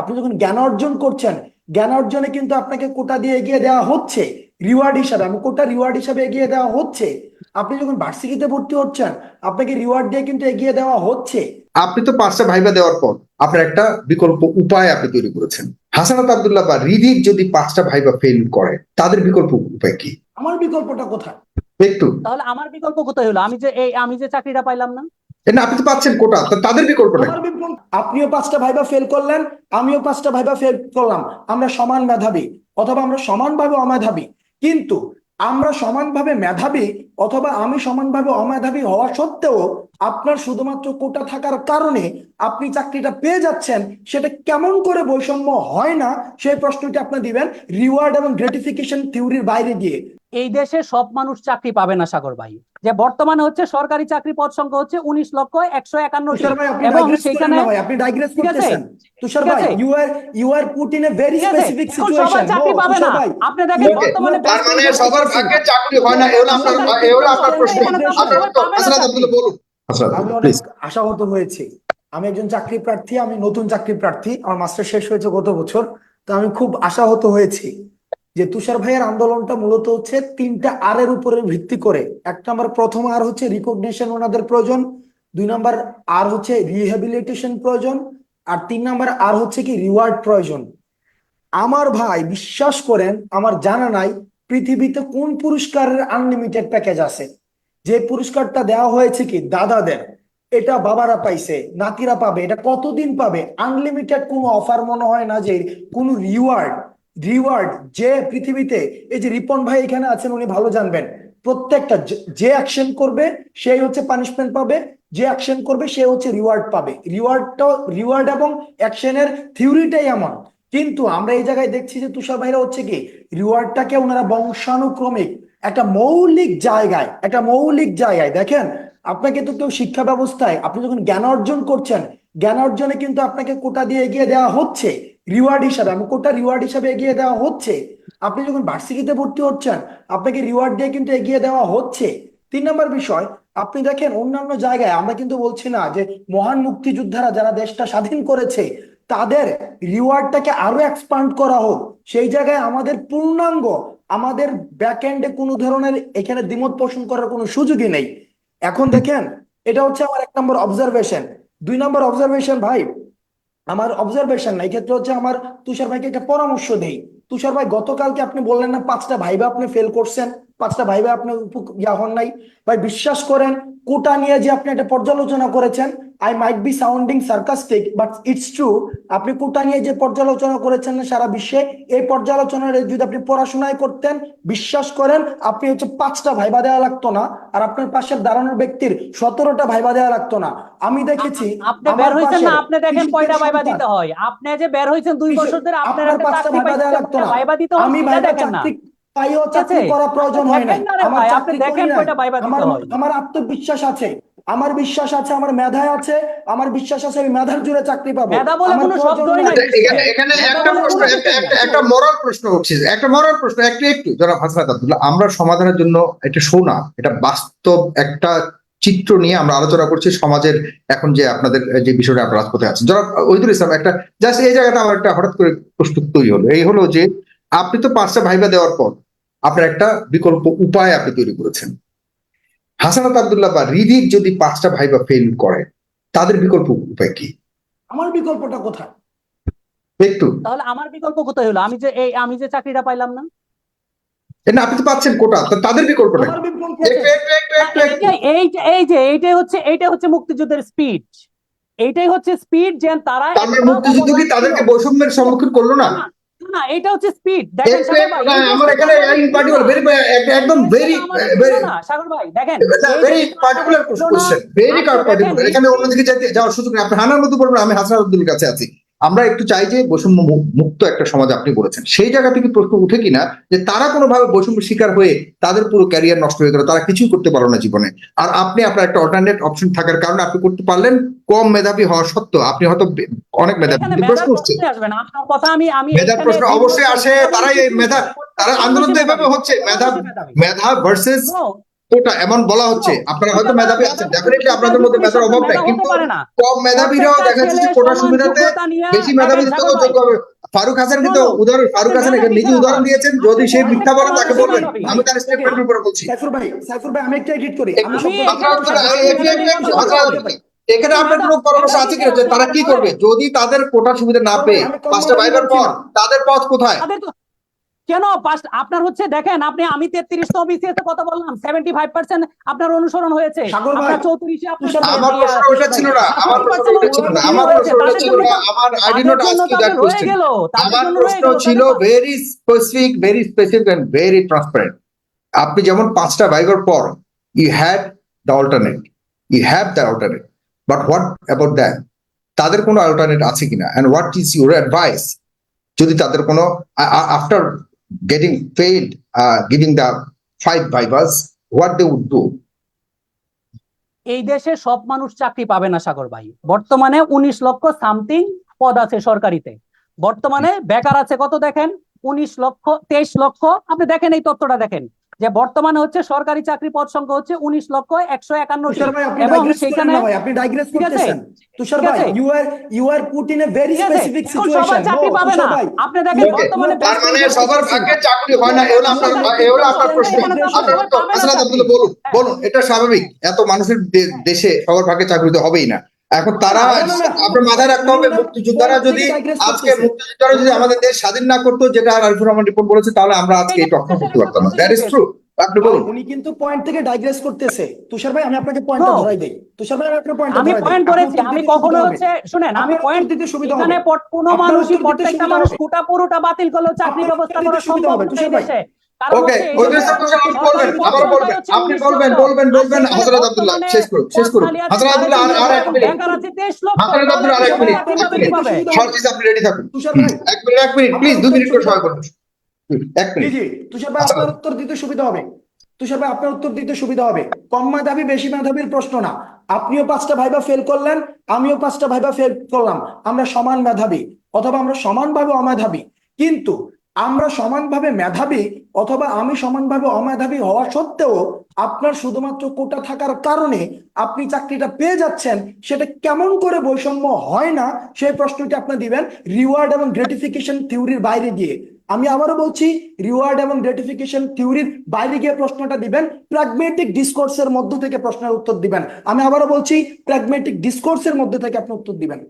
আপনি যখন জ্ঞান অর্জন করছেন জ্ঞান অর্জনে কিন্তু আপনাকে কোটা দিয়ে এগিয়ে দেওয়া হচ্ছে রিওয়ার্ড হিসাবে। আমি কোটা রিওয়ার্ড হিসাবে এগিয়ে দেওয়া হচ্ছে। আপনি যখন ভার্সিটিতে ভর্তি হচ্ছেন আপনাকে রিওয়ার্ড দিয়ে কিন্তু এগিয়ে দেওয়া হচ্ছে। আপনি তো পাঁচটা ভাইবা দেওয়ার পর আপনার একটা বিকল্প উপায় আপনি তৈরি করেছেন। হাসানাত আব্দুল্লাহ বা রিদিক যদি পাঁচটা ভাইবা ফেল করে তাদের বিকল্প উপায় কি? আমার বিকল্পটা কোথায়? একটু। তাহলে আমার বিকল্প কোথায় হলো? আমি যে এই আমি যে চাকরিটা পাইলাম না না আপনি তো পাচ্ছেন কোটা তাদের বিকল্পটা কি? আপনিও পাঁচটা ভাইবা ফেল করলেন আমিও পাঁচটা ভাইবা ফেল করলাম। আমরা সমান মেধাবী অথবা আমরা সমানভাবে অমেধাবী। কিন্তু আমরা সমানভাবে মেধাবী অথবা আমি সমানভাবে অমেধাবী হওয়া সত্ত্বেও আপনার শুধুমাত্র কোটা থাকার কারণে আপনি চাকরিটা পেয়ে যাচ্ছেন সেটা কেমন করে বৈষম্য হয় না সেই প্রশ্নটি আপনি দিবেন রিওয়ার্ড এবং গ্রেটিফিকেশন থিওরির বাইরে গিয়ে। এই দেশে সব মানুষ চাকরি পাবে না সাগর ভাই। যে বর্তমানে হচ্ছে সরকারি চাকরি পদ সংখ্যা হচ্ছে উনিশ লক্ষ একশো একান্নটি আপনি এবং সেখানে আপনি ডাইগ্রেস ঠিক আছে? করতেছেন। তুষার ভাই you are you are put in a very specific situation চাকরি পাবে না। আপনি দেখেন বর্তমানে তার মানে সবার ভাগ্যে চাকরি হয় না এ আপনার এ আপনার প্রশ্ন। আপনার উত্তর। হাসানাত আব্দুল্লাহ বলুন। হাসানাত আমি অনেক আশাহত হয়েছি। আমি একজন চাকরি প্রার্থী আমি নতুন চাকরি প্রার্থী আমার মাস্টার শেষ হয়েছে গত বছর তো আমি খুব আশাহত হয়েছি। যে তুষার ভাইয়ের আন্দোলনটা মূলত হচ্ছে তিনটা আর এর উপরে ভিত্তি করে। এক নম্বর প্রথম আর হচ্ছে রিকগনিশন ওনাদের প্রয়োজন, দুই নম্বর আর হচ্ছে রিহ্যাবিলিটেশন প্রয়োজন, আর তিন নম্বর আর হচ্ছে কি রিওয়ার্ড প্রয়োজন। আমার ভাই, বিশ্বাস করেন, আমার জানা নাই পৃথিবীতে কোন পুরস্কারের আনলিমিটেড প্যাকেজ আছে। যে পুরস্কারটা দেওয়া হয়েছে কি দাদাদের, এটা বাবারা পাইছে, নাতিরা পাবে, এটা কতদিন পাবে? আনলিমিটেড কোনো অফার মনে হয় না যে কোনো রিওয়ার্ড রিওয়ার্ড যে পৃথিবীতে, এই যে রিপন ভাই এখানে আছেন, উনি ভালো জানবেন। প্রত্যেকটা যে- অ্যাকশন করবে, সেই হচ্ছে পানিশমেন্ট পাবে, যে অ্যাকশন করবে, সে হচ্ছে রিওয়ার্ড পাবে। রিওয়ার্ডটা রিওয়ার্ড এবং অ্যাকশনের থিওরিটাই এমন। কিন্তু আমরা এই জায়গায় দেখছি যে তুষার ভাইরা হচ্ছে কি রিওয়ার্ডটাকে ওনারা বংশানুক্রমিক, একটা মৌলিক জায়গায়, একটা মৌলিক জায়গায়। দেখেন, আপনাকে তো কেউ শিক্ষা ব্যবস্থায়, আপনি যখন জ্ঞান অর্জন করছেন, জ্ঞান অর্জনে কিন্তু আপনাকে কোটা দিয়ে এগিয়ে দেওয়া হচ্ছে। রিওয়ার্ড হিসাবে, আমি কোটা রিওয়ার্ড হিসাবে এগিয়ে দেওয়া হচ্ছে। আপনি যখন বার্ষিকীতে ভর্তি হচ্ছেন, আপনাকে রিওয়ার্ড দিয়ে কিন্তু এগিয়ে দেওয়া হচ্ছে। তিন নম্বর বিষয়, আপনি দেখেন অন্যান্য জায়গায়, আমরা কিন্তু বলছি না যে মহান মুক্তিযোদ্ধারা যারা দেশটা স্বাধীন করেছে, তাদের রিওয়ার্ডটাকে আরও এক্সপান্ড করা হোক। সেই জায়গায় আমাদের পূর্ণাঙ্গ, আমাদের ব্যাকএন্ডে কোনো ধরনের এখানে দ্বিমত পোষণ করার কোনো সুযোগই নেই। এখন দেখেন, এটা হচ্ছে আমার এক নম্বর অবজারভেশন দুই নম্বর অবজারভেশন ভাই আমার অবজারভেশন না, এক্ষেত্রে হচ্ছে আমার তুষার ভাইকে একটা পরামর্শ দেই। তুষার ভাই, গতকালকে আপনি বললেন না, পাঁচটা ভাইবা আপনি ফেল করছেন। পাঁচটা ভাইবা আপনি উপ- ইয়া হন নাই। ভাই বিশ্বাস করেন কোটা নিয়ে যে আপনি একটা পর্যালোচনা করেছেন I might be sounding sarcastic but it's true আপনি কোটা নিয়ে যে পর্যালোচনা করেছেন সারা বিশ্বে এই পর্যালোচনার যদি আপনি পড়াশোনায় করতেন বিশ্বাস করেন আপনি হচ্ছে পাঁচটা ভাইবা দেওয়া লাগতো না আর আপনার পাশের দাঁড়ানোর ব্যক্তির সতেরোটা ভাইবা দেওয়া লাগতো না। আমি দেখেছি আপনি বের হয়েছেন না আপনি দেখেন কয়টা ভাইবা দিতে হয়। আপনি যে বের হয়েছেন দুই বছর ধরে আপনার পাঁচটা ভাইবা দেওয়া লাগতো না। ভাইবা দিতে হয় আমি ভাইবা দেখেন চাকরি ঠিক চাকরি করা প্রয়োজন হয় না আমার চাকরি করি আমার আমার আত্মবিশ্বাস আছে আমার বিশ্বাস আছে আমার মেধায় আছে আমার বিশ্বাস আছে আমি মেধার জুড়ে চাকরি পাবো। মেধা বলে কোনো শব্দই নাই। আচ্ছা, এখানে এখানে একটা প্রশ্ন একটা- মরাল প্রশ্ন উঠছে। একটা মরাল প্রশ্ন একটু একটু যারা হাসনাত আব্দুল্লাহ আমরা সমাধানের জন্য এটা শোনা এটা বাস্তব একটা চিত্র নিয়ে আমরা আলোচনা করছি সমাজের এখন যে আপনাদের যে বিষয়টা আপনারা রাজপথে আছেন। যারা ওইদুল ইসলাম একটা জাস্ট এই জায়গাটা আমার একটা হঠাৎ করে প্রশ্ন তৈরি হলো। এই হলো যে আপনি তো পাঁচটা ভাইবা দেওয়ার পর আপনার একটা বিকল্প উপায় আপনি তৈরি করেছেন। হাসানাত আবদুল্লাহ বা রিদিক যদি পাঁচটা ভাইবা ফেল করে তাদের বিকল্প উপায় কি? আমার বিকল্পটা কোথায়? একটু। তাহলে আমার বিকল্প কোথায় হলো? আমি যে এই আমি যে চাকরিটা পাইলাম না? না আপনি তো পাচ্ছেন কোটা তাদের বিকল্পটা বিকল্প এই- এই যে- এইটাই হচ্ছে এইটাই হচ্ছে মুক্তিযুদ্ধের স্পিড এইটাই হচ্ছে স্পিড যে তারা মানে মুক্তিযুদ্ধ কি তাদেরকে বৈষম্যের সম্মুখীন করল না না, এটা হচ্ছে স্পিড দেখেন এই আমার এখানে ইন পার্টিকুলার ভেরি একদম ভেরি ভেরি সাগর ভাই দেখেন very particular. Question very particular এখানে অন্যদিকে যাওয়ার সুযোগ নেই। আপনি হানার মতো বলবেন আমি হাসরাত আব্দুল কাছে আছি। আমরা একটু চাই যে বৈষম্য মুক্ত একটা সমাজ আপনি বলেছেন। সেই জায়গা থেকে প্রশ্ন উঠে কিনা যে তারা কোনোভাবে বৈষম্য শিকার হয়ে তাদের পুরো ক্যারিয়ার নষ্ট হয়ে গেল তারা কিছুই করতে পারল না জীবনে। আর আপনি আপনার একটা অল্টারনেট অপশন থাকার কারণে আপনি করতে পারলেন কম মেধাবী হওয়া সত্ত্বেও। আপনি হয়তো অনেক মেধাবী। প্রশ্ন উঠছে মেধার প্রশ্ন অবশ্যই আসে, তারাই মেধা- তারা আন্দোলন তো এভাবে হচ্ছে, মেধা-। মেধা ভার্সেস কোটা এমন বলা হচ্ছে আপনারা হয়তো মেধাবী আছেন ডেফিনেটলি আপনাদের মধ্যে মেধার অভাব নাই কিন্তু কম মেধাবীরাও দেখা যাচ্ছে কোটা সুবিধাতে বেশি মেধাবী যোগ্য হবে। ফারুক হাসান কিন্তু উদাহরণ ফারুক হাসান এখানে নিজে উদাহরণ দিয়েছেন যদি সে মিথ্যা বলে তাকে বলবেন আমি তার স্টেটমেন্টের উপরে বলছি। সাইফুর ভাই সাইফুর ভাই আমি একটা এডিট করি। এখানে আপনার কোনো পরামর্শ আছে কিনা তারা কি করবে? যদি তাদের কোটা সুবিধা না পেয়ে পাঁচটা ভাইবার পর তাদের পথ কোথায়? কেন? পাঁচ- আপনার হচ্ছে দেখেন আপনি আমি তেত্রিশ তো বিসিএস এ কথা বললাম সেভেন্টি ফাইভ পার্সেন্ট আপনার অনুসরণ হয়েছে। আপনার চৌত্রিশে আপনি যেমন পাঁচটা ভাইবার পর you had the alternate you have the alternate but what about that তাদের কোনো অল্টারনেট আছে কিনা? And what is your advice যদি তাদের কোনো after getting uh, giving the five vivas, what they would do? এই দেশে সব মানুষ চাকরি পাবে না সাগর ভাই। বর্তমানে উনিশ লক্ষ সামথিং পদ আছে সরকারিতে। বর্তমানে বেকার আছে কত দেখেন? উনিশ লক্ষ তেইশ লক্ষ। আপনি দেখেন এই তথ্যটা দেখেন। যে বর্তমানে হচ্ছে সরকারি চাকরি পদ সংখ্যা হচ্ছে উনিশ লক্ষ একশো একান্ন এবং সেখানে আপনি ডাইগ্রেস করতেছেন তুষার ভাই you are you are put in a very specific situation চাকরি পাবে না আপনি দেখেন বর্তমানে তার মানে সবার ভাগ্যে চাকরি হয় না এগুলো আপনার এগুলো আপনার প্রশ্ন আপনার তো হাসনাত আব্দুল্লাহ বলুন বলুন এটা স্বাভাবিক এত মানুষের দেশে সবার ভাগ্যে চাকরি তো হবেই না এখন তারা। আপনার মাথায় রাখতে হবে মুক্তিযোদ্ধারা যদি আজকে মুক্তিযোদ্ধারা যদি আমাদের দেশ স্বাধীন না করতো যেটা আরিফুর রহমান রিপোর্ট বলেছে তাহলে আমরা আজকে এই টক করতে পারতাম না। দ্যাট ইজ ট্রু আপনি বলুন। উনি কিন্তু পয়েন্ট থেকে ডাইগ্রেস করতেছে। তুষার ভাই আমি আপনাকে পয়েন্টটা. ধরাই দেই। তুষার ভাই আমি আপনাকে পয়েন্টটা আমি পয়েন্ট আপনার আমি কখনো হচ্ছে শুনেন আমি পয়েন্ট দিতে সুবিধা এখানে হবে। পট- কোনো মানুষই প্রত্যেকটা মানুষ কোটা পুরোটা বাতিল করলেও চাকরি আপনার ব্যবস্থা করা সুবিধা সম্ভব হবে, তুষার ভাই। দেশে। কারণ ওকে হচ্ছে এই ওদের দেশে সাথে আপনি সরকারি বলবেন আবার বলবেন আপনি বলবেন বলবেন বলবেন আর আব্দুল্লাহ শেষ করুন শেষ করুন। খালি আব্দুল্লাহ আর আর এক মিনিট। বেকার আছে 23 লক্ষ। হাসনাত আব্দুল্লাহ আর এক মিনিট চাকরি এক পাবে মিনিট। কীভাবে? শর্ট আপনি রেডি থাকুন। তুষার হুম, ভাই। এক মিনিট এক মিনিট প্লিজ দু মিনিট করে সবাই বলুন এক মিনিট। জি তুষার ভাই আচ্ছা। আপনার উত্তর দিতে সুবিধা হবে। তুষার ভাই আপনার উত্তর দিতে সুবিধা হবে। কম মেধাবী বেশি মেধাবীর প্রশ্ন না। আপনিও পাঁচটা ভাইবা ফেল করলেন আমিও পাঁচটা ভাইবা ফেল করলাম। আমরা সমান মেধাবী অথবা আমরা সমানভাবে অমেধাবী। কিন্তু আমরা সমানভাবে মেধাবী অথবা আমি সমানভাবে অমেধাবী হওয়া সত্ত্বেও আপনার শুধুমাত্র কোটা থাকার কারণে আপনি চাকরিটা পেয়ে যাচ্ছেন, সেটা কেমন করে বৈষম্য হয় না, সেই প্রশ্নটি আপনি দিবেন রিওয়ার্ড এবং গ্রেটিফিকেশন থিওরির বাইরে গিয়ে। আমি আবারও বলছি রিওয়ার্ড এবং গ্রেটিফিকেশন থিওরির বাইরে গিয়ে প্রশ্নটা দিবেন প্র্যাগমেটিক ডিসকোর্সের মধ্য থেকে প্রশ্নের উত্তর দিবেন। আমি আবারও বলছি প্র্যাগমেটিক ডিসকোর্সের মধ্যে থেকে আপনি উত্তর দিবেন।